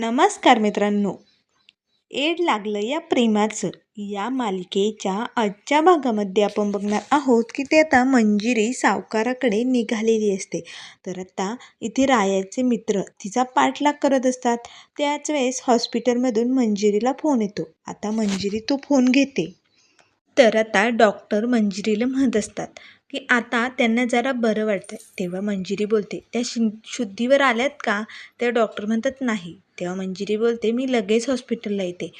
नमस्कार मित्रांनो. एड लागलं या प्रेमाचं. या मालिकेच्या आजच्या भागामध्ये आपण बघणार आहोत की ते आता मंजिरी सावकाराकडे निघालेली असते. तर आता इथे रायाचे मित्र तिचा पाठलाग करत असतात. त्याच वेळेस हॉस्पिटलमधून मंजिरीला फोन येतो. आता मंजिरी तो फोन घेते. तर आता डॉक्टर मंजिरीला म्हणत असतात की आता त्यांना जरा बरं वाटतं तेव्हा मंजिरी बोलते त्या शि शुद्धीवर आल्यात का? त्या डॉक्टर म्हणतात नाही. तेव्हा मंजिरी बोलते मी लगेच हॉस्पिटलला येते.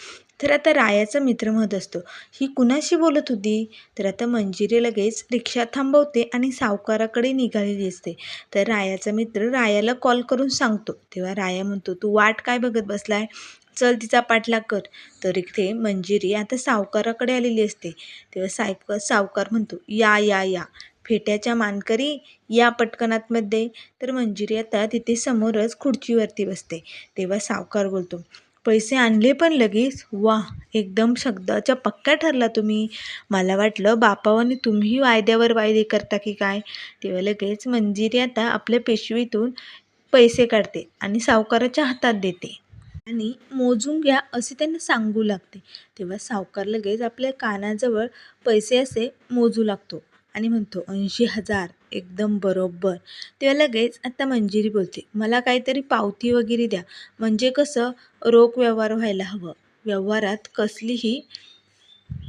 तर आता रायाचा मित्र म्हणत असतो ही कुणाशी बोलत होती? तर आता मंजिरी लगेच रिक्षा थांबवते आणि सावकाराकडे निघालेली असते. तर रायाचा मित्र रायाला कॉल करून सांगतो. तेव्हा राया म्हणतो तू वाट काय बघत बसलाय? चल तिचा पाठलाग कर. तर इथे मंजिरी आता सावकाराकडे आलेली असते. तेव्हा सायक सावकार म्हणतो या या या. फेट्याच्या मानकरी या पटकनातमध्ये. तर मंजिरी आता तिथे समोरच खुर्चीवरती बसते. तेव्हा सावकार बोलतो पैसे आणले पण लगेच? वा एकदम शब्दाच्या पक्का ठरला तुम्ही. मला वाटलं बापावाने तुम्ही वायद्यावर वायदे करता की काय? तेव्हा लगेच मंजिरी आता आपल्या पेशवीतून पैसे काढते आणि सावकाराच्या हातात देते. आणि मोजून घ्या असे त्यांना सांगू लागते. तेव्हा सावकार लगेच आपल्या कानाजवळ पैसे असे मोजू लागतो. आणि म्हणतो ऐंशी हजार एकदम बरोबर. तेव्हा लगेच आता मंजिरी बोलते मला काहीतरी पावती वगैरे द्या. म्हणजे कसं रोख व्यवहार व्हायला हवं. व्यवहारात कसलीही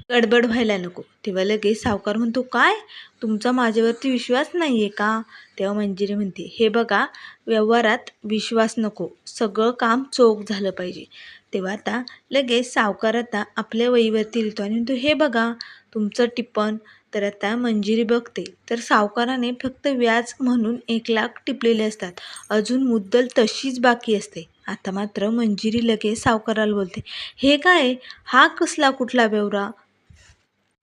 गडबड व्हायला नको. तेव्हा लगेच सावकार म्हणतो काय? तुमचा माझ्यावरती विश्वास नाही आहे का? तेव्हा मंजिरी म्हणते हे बघा व्यवहारात विश्वास नको. सगळं काम चोख झालं पाहिजे. तेव्हा आता लगेच सावकार आता आपल्या वहीवरती लिहितो आणि म्हणतो हे बघा तुमचं टिप्पण तर आता मंजिरी बघते. तर सावकाराने फक्त व्याज म्हणून एक लाख टिपलेले असतात. अजून मुद्दल तशीच बाकी असते. आता मात्र मंजिरी लगेच सावकाराला बोलते. हे काय? हा कसला कुठला व्यवरा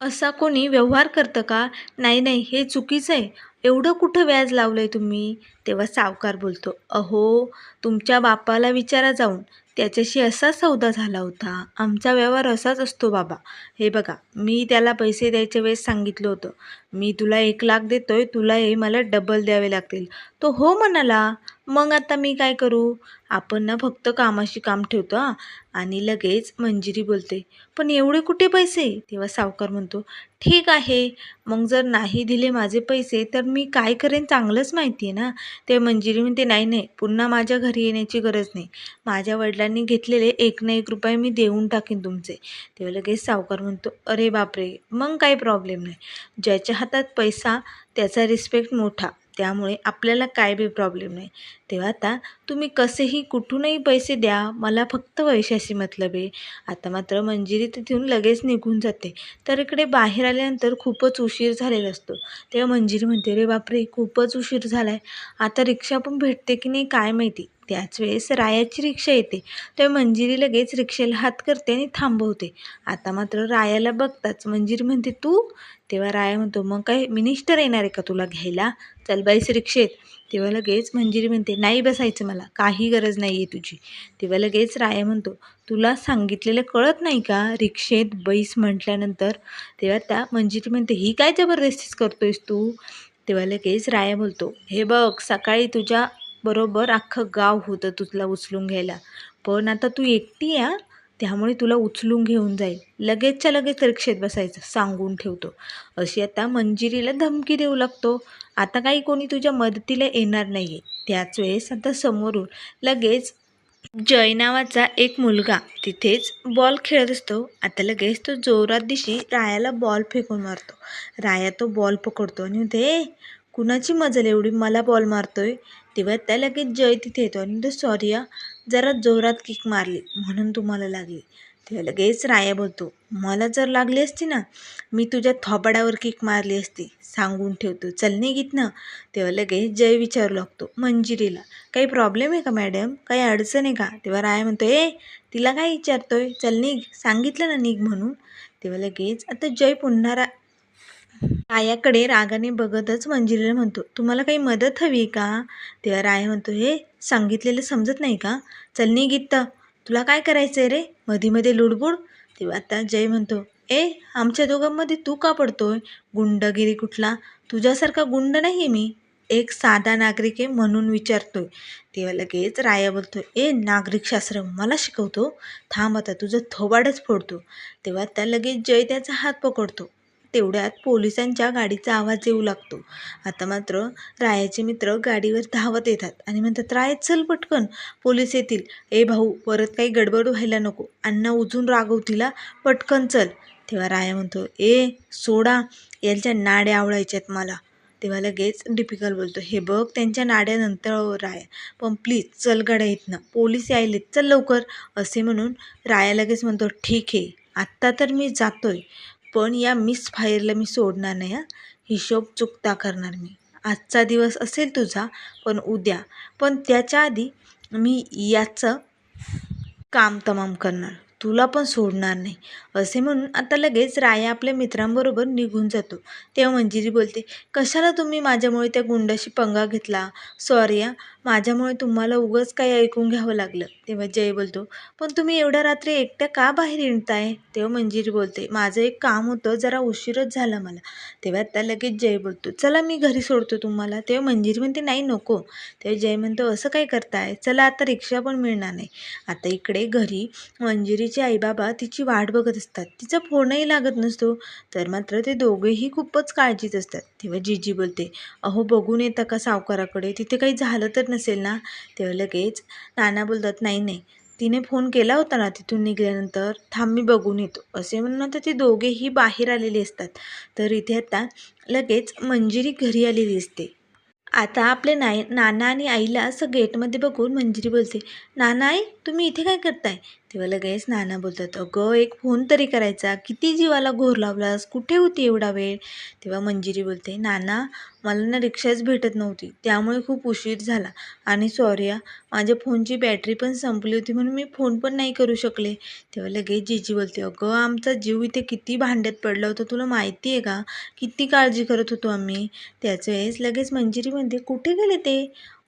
असा कोणी व्यवहार करतं का? नाही नाही हे चुकीचं आहे. एवढं कुठं व्याज लावलं आहे तुम्ही? तेव्हा सावकार बोलतो अहो तुमच्या बापाला विचारा जाऊन. त्याच्याशी असा सौदा झाला होता. आमचा व्यवहार असाच असतो बाबा. हे बघा मी त्याला पैसे द्यायच्या वेळेस सांगितलं होतं. मी तुला एक लाख देतोय तुला हे मला डबल द्यावे लागतील. तो हो म्हणाला मग आता मी काय करू? आपण ना फक्त कामाशी काम ठेवतो हां. आणि लगेच मंजिरी बोलते पण एवढे कुठे पैसे? तेव्हा सावकार म्हणतो ठीक आहे मग जर नाही दिले माझे पैसे तर मी काय करेन चांगलंच माहिती आहे ना. ते मंजिरी म्हणते नाही नाही पुन्हा माझ्या घरी येण्याची गरज नाही. माझ्या वडिलांनी घेतलेले एक ना एक रुपये मी देऊन टाकेन तुमचे. तेव्हा लगेच सावकार म्हणतो अरे बापरे मग काही प्रॉब्लेम नाही. ज्याच्या हातात पैसा त्याचा रिस्पेक्ट मोठा. त्यामुळे आपल्याला काय बी प्रॉब्लेम नाही. तेव्हा आता तुम्ही कसेही कुठूनही पैसे द्या मला फक्त पैशाशी मतलब. आहे आता मात्र मंजिरी तिथून लगेच निघून जाते. तर इकडे बाहेर आल्यानंतर खूपच उशीर झालेला असतो. तेव्हा मंजिरी म्हणते रे बापरे खूपच उशीर झाला आहे आता रिक्षा पण भेटते की नाही काय माहिती? त्याच वेळेस रायाची रिक्षा येते. तेव्हा मंजिरी लगेच रिक्षेला हात करते आणि थांबवते. आता मात्र रायाला बघताच मंजिरी म्हणते तू? तेव्हा राया म्हणतो मग काय मिनिस्टर येणार आहे का तुला घ्यायला? चल बाईस रिक्षेत. तेव्हा लगेच मंजिरी म्हणते नाही बसायचं मला काही गरज नाही आहे तुझी. तेव्हा लगेच राया म्हणतो तुला सांगितलेलं कळत नाही का? रिक्षेत बैस म्हटल्यानंतर. तेव्हा त्या मंजिरी म्हणते ही काय जबरदस्तीच करतोयस तू? तेव्हा लगेच राया बोलतो हे बघ सकाळी तुझ्या बरोबर अख्खं गाव होतं तुला उचलून घ्यायला. पण आता तू एकटी या त्यामुळे तुला उचलून घेऊन जाईल. लगेचच्या लगेच रिक्षेत बसायचं सांगून ठेवतो. अशी आता मंजिरीला धमकी देऊ लागतो. आता काही कोणी तुझ्या मदतीला येणार नाही आहे त्याच वेळेस आता समोरून लगेच जय नावाचा एक मुलगा तिथेच बॉल खेळत असतो. आता लगेच तो जोरात दिशी रायाला बॉल फेकून मारतो. राया तो बॉल पकडतो आणि म्हणते कुणाची मजल एवढी? मला बॉल मारतोय. तेव्हा त्या लगेच जय तिथे येतो आणि तो सॉरी जरा जोरात किक मारली. म्हणून तुम्हाला लागली. तेव्हा लगेच राया बोलतो मला जर लागली असती ना मी तुझ्या थोबाडावर किक मारली असती सांगून ठेवतो. चल निघित ना तेव्हा लगेच जय विचारू लागतो मंजिरीला काही प्रॉब्लेम आहे का मॅडम काही अडचण आहे का? तेव्हा राया म्हणतो ए तिला काय विचारतोय? चल निघ सांगितलं ना निघ म्हणून. तेव्हा लगेच आता जय पुन्हा रा रायाकडे रागाने बघतच मंजिरीला म्हणतो तुम्हाला काही मदत हवी का? तेव्हा राया म्हणतो हे सांगितलेलं समजत नाही का? चल निघित तुला काय करायचं आहे रे? मध्ये मध्ये लुडबुड? तेव्हा आता जय म्हणतो ए आमच्या दोघांमध्ये तू का पडतोय? गुंडगिरी कुठला? तुझ्यासारखा गुंड नाही आहे मी. एक साधा नागरिक आहे म्हणून विचारतोय. तेव्हा लगेच राया बोलतो ए नागरिकशास्त्र मला शिकवतो. थांब आता तुझं थोबाडच फोडतो. तेव्हा त्या लगेच जय त्याचा हात पकडतो. तेवढ्यात पोलिसांच्या गाडीचा आवाज येऊ लागतो. आता मात्र रायाचे मित्र गाडीवर धावत येतात आणि म्हणतात राय चल पटकन. पोलीस येतील. ए भाऊ परत काही गडबड व्हायला नको. अण्णा उजून रागवतीला पटकन चल. तेव्हा राया म्हणतो ए सोडा. यांच्या नाड्या आवडायच्यात मला. तेव्हा लगेच डिपिकल बोलतो हे बघ त्यांच्या नाड्यानंतर राया. पण प्लीज चल गड्या इथनं. पोलीस यायलेत. चल लवकर. असे म्हणून राया लगेच म्हणतो ठीक आहे. आत्ता तर मी जातोय. पण या मिस फायरला मी सोडणार नाही हा. हिशोब चुकता करणार मी. आजचा दिवस असेल तुझा पण उद्या. पण त्याच्या आधी मी याचं काम तमाम करणार. तुला पण सोडणार नाही. असे म्हणून आता लगेच राया आपल्या मित्रांबरोबर निघून जातो. तेव्हा मंजिरी बोलते कशाला तुम्ही माझ्यामुळे त्या गुंडाशी पंगा घेतला? सॉरी या माझ्यामुळे तुम्हाला उगंच काही ऐकून घ्यावं लागलं. तेव्हा जय बोलतो पण तुम्ही एवढ्या रात्री एकट्या का बाहेर येणताय? तेव्हा मंजिरी बोलते माझं एक काम होतं जरा उशीरच झाला मला. तेव्हा आता लगेच जय बोलतो चला मी घरी सोडतो तुम्हाला. तेव्हा मंजिरी म्हणते नाही नको. तेव्हा जय म्हणतो असं काय करताय? चला आता रिक्षा पण मिळणार नाही. आता इकडे घरी मंजिरी मंजिरीचे आईबाबा तिची वाट बघत असतात. तिचा फोनही लागत नसतो तर मात्र ते दोघेही खूपच काळजीत असतात. तेव्हा जीजी बोलते अहो बघून येतं का सावकाराकडे? तिथे काही झालं तर नसेल ना? तेव्हा लगेच नाना बोलतात नाही नाही. तिने फोन केला होता ना तिथून निघाल्यानंतर. थांब मी बघून येतो. असे म्हणून आता ते दोघेही बाहेर आलेले असतात. तर इथे आता लगेच मंजिरी घरी आलेली असते आता आपले नाय नाना आणि आईला असं गेटमध्ये बघून मंजिरी बोलते नाना आई तुम्ही इथे काय करताय? तेव्हा लगेच नाना बोलतात अगं एक फोन तरी करायचा. किती जीवाला घोर लावलास? कुठे होती एवढा वेळ? तेव्हा मंजिरी बोलते नाना मला ना रिक्षाच भेटत नव्हती. त्यामुळे खूप उशीर झाला. आणि सॉरी माझ्या फोनची बॅटरी पण संपली होती म्हणून मी फोन पण नाही करू शकले. तेव्हा लगेच जीजी बोलते अगं आमचा जीव इथे किती भांड्यात पडला होता तुला माहिती आहे का? किती काळजी करत होतो आम्ही. त्याच वेळेस लगेच मंजिरी म्हणते कुठे गेले ते?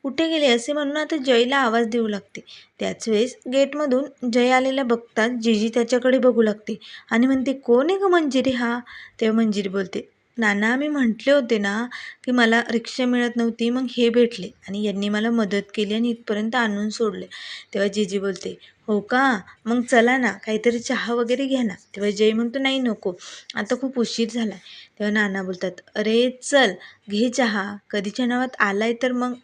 कुठे गेले असे म्हणून आता जयला आवाज देऊ लागते. त्याच वेळेस गेटमधून जय आलेला बघतात जीजी त्याच्याकडे बघू लागते. आणि म्हणते कोण आहे ग मंजिरी हा? तेव्हा मंजिरी बोलते नाना मी म्हटले होते ना की मला रिक्षा मिळत नव्हती मग हे भेटले आणि यांनी मला मदत केली आणि इथपर्यंत आणून सोडले. तेव्हा जीजी बोलते हो का? मग चला ना काहीतरी चहा वगैरे घ्या ना. तेव्हा जय म्हणतो नाही नको आता खूप उशीर झाला तेव्हा नाना बोलतात अरे चल घे चहा. कधीच्या नावात आलाय तर मग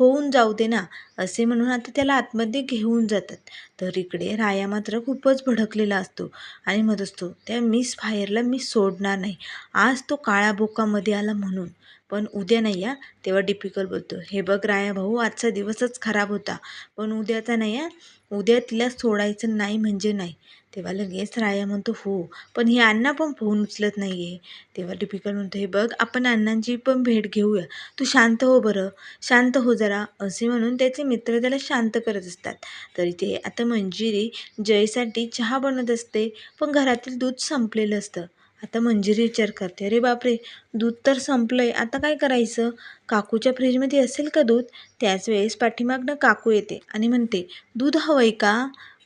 होऊन जाऊ दे ना असे म्हणून आता त्याला आतमध्ये घेऊन जातात. तर इकडे राया मात्र खूपच भडकलेला असतो आणि मत असतो त्या मिस फायरला मी सोडणार नाही. आज तो काळ्या बोकामध्ये आला म्हणून. पण उद्या नाही या तेव्हा डिपिकल बोलतो हे बघ राया भाऊ आजचा दिवसच खराब होता. पण उद्याचा नाही या उद्या तिला सोडायचं नाही म्हणजे नाही. तेव्हा लगेच राया म्हणतो हो पण हे अण्णा पण फोन उचलत नाही आहे तेव्हा डिपिकल म्हणतो हे बघ आपण अण्णांची पण भेट घेऊया. तू शांत हो बरं. शांत हो जरा. असे म्हणून त्याचे मित्र त्याला शांत करत असतात. तर इथे आता मंजिरी जयसाठी चहा बनवत असते पण घरातील दूध संपलेलं असतं. आता मंजिरी विचार करते अरे बापरे दूध तर संपलंय. आता काय करायचं? काकूच्या फ्रीजमध्ये असेल का दूध? त्याच वेळेस पाठीमागनं काकू येते आणि म्हणते दूध हवंय का?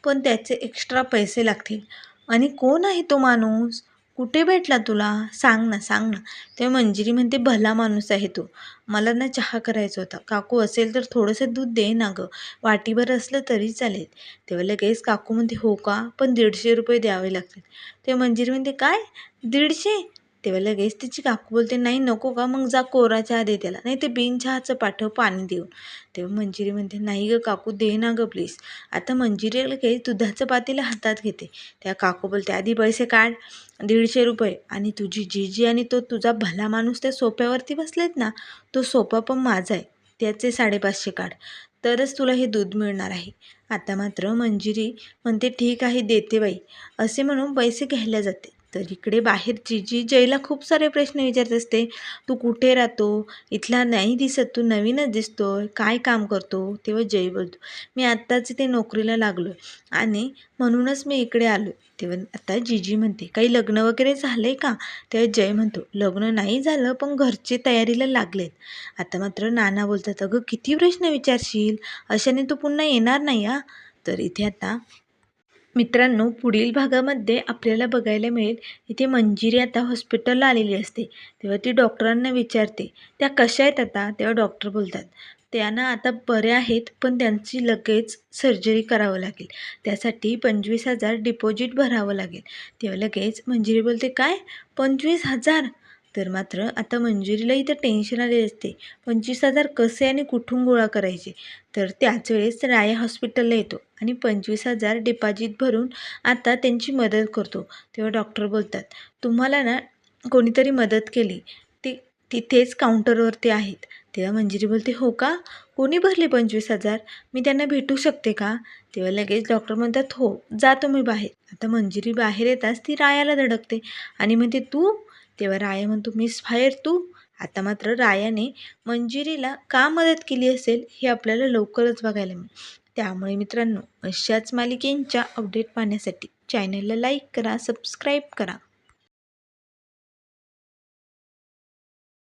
पण त्याचे एक्स्ट्रा पैसे लागतील. आणि कोण आहे तो माणूस? कुठे भेटला तुला? सांग ना सांग ना. तेव्हा मंजिरी म्हणते भला माणूस आहे तो. मला ना चहा करायचा होता. काकू असेल तर थोडंसं दूध दे ना गं. वाटीभर असलं तरी चालेल. तेव्हा लगेच काकू म्हणते हो का? पण दीडशे रुपये द्यावे लागतील. तेव्हा मंजिरी म्हणते काय? दीडशे? तेव्हा लगेच तिची काकू बोलते नाही नको का मग जा कोरा चहा दे त्याला. नाही ते बिन चहाचं पाठव पाणी देऊन. तेव्हा मंजिरी म्हणते नाही गं काकू दे ना गं प्लीज आता मंजिरी लगेच दुधाचं पातेलं हातात घेते. त्या काकू बोलते आधी पैसे काढ दीडशे रुपये. आणि तुझी जीजी आणि तो तुझा भला माणूस त्या सोप्यावरती बसलेत ना तो सोपा पण माझा आहे. त्याचे साडेपाचशे काढ. तरच तुला हे दूध मिळणार आहे. आता मात्र मंजिरी म्हणते ठीक आहे देते बाई. असे म्हणून पैसे घ्यायला जाते. तर इकडे बाहेरची जी जयला खूप सारे प्रश्न विचारत असते तू कुठे राहतो? इथला नाही दिसत तू नवीनच दिसतोय. काय काम करतो? तेव्हा जय बोलतो मी आत्ताच इथे नोकरीला लागलो आणि म्हणूनच मी इकडे आलो तेव्हा आता जीजी म्हणते काही लग्न वगैरे झालं आहे का? तेव्हा जय म्हणतो लग्न नाही झालं पण घरचे तयारीला लागलेत. आता मात्र नाना बोलतात अगं किती प्रश्न विचारशील? अशाने तू पुन्हा येणार नाही हा? तर इथे आता मित्रांनो पुढील भागामध्ये आपल्याला बघायला मिळेल इथे मंजिरी आता हॉस्पिटलला आलेली असते. तेव्हा ती डॉक्टरांना विचारते त्या कशा आहेत आता? तेव्हा डॉक्टर बोलतात त्यांना आता बऱ्या आहेत पण त्यांची लगेच सर्जरी करावं लागेल. त्यासाठी पंचवीस हजार डिपॉझिट भरावं लागेल. तेव्हा लगेच मंजिरी बोलते काय? पंचवीस हजार? तर मात्र आता मंजिरीला इथं टेन्शन आलेले असते. पंचवीस हजार कसे आणि कुठून गोळा करायचे? तर त्याच वेळेस राया हॉस्पिटलला येतो आणि पंचवीस हजार डिपॉझिट भरून आता त्यांची मदत करतो. तेव्हा डॉक्टर बोलतात तुम्हाला ना कोणीतरी मदत केली. ती तिथेच काउंटरवरती आहेत. तेव्हा मंजिरी बोलते हो का? कोणी भरले पंचवीस हजार? मी त्यांना भेटू शकते का? तेव्हा लगेच डॉक्टर म्हणतात हो जा तुम्ही बाहेर. आता मंजिरी बाहेर येताच ती रायाला धडकते आणि म्हणते तू तेव्हा राया म्हणतो मिस फायर तू. आता मात्र रायाने मंजिरीला का मदत केली असेल हे आपल्याला लवकरच बघायला मिळेल. त्यामुळे मित्रांनो अशाच मालिकेंच्या अपडेट पाहण्यासाठी चॅनलला लाईक करा सबस्क्राईब करा.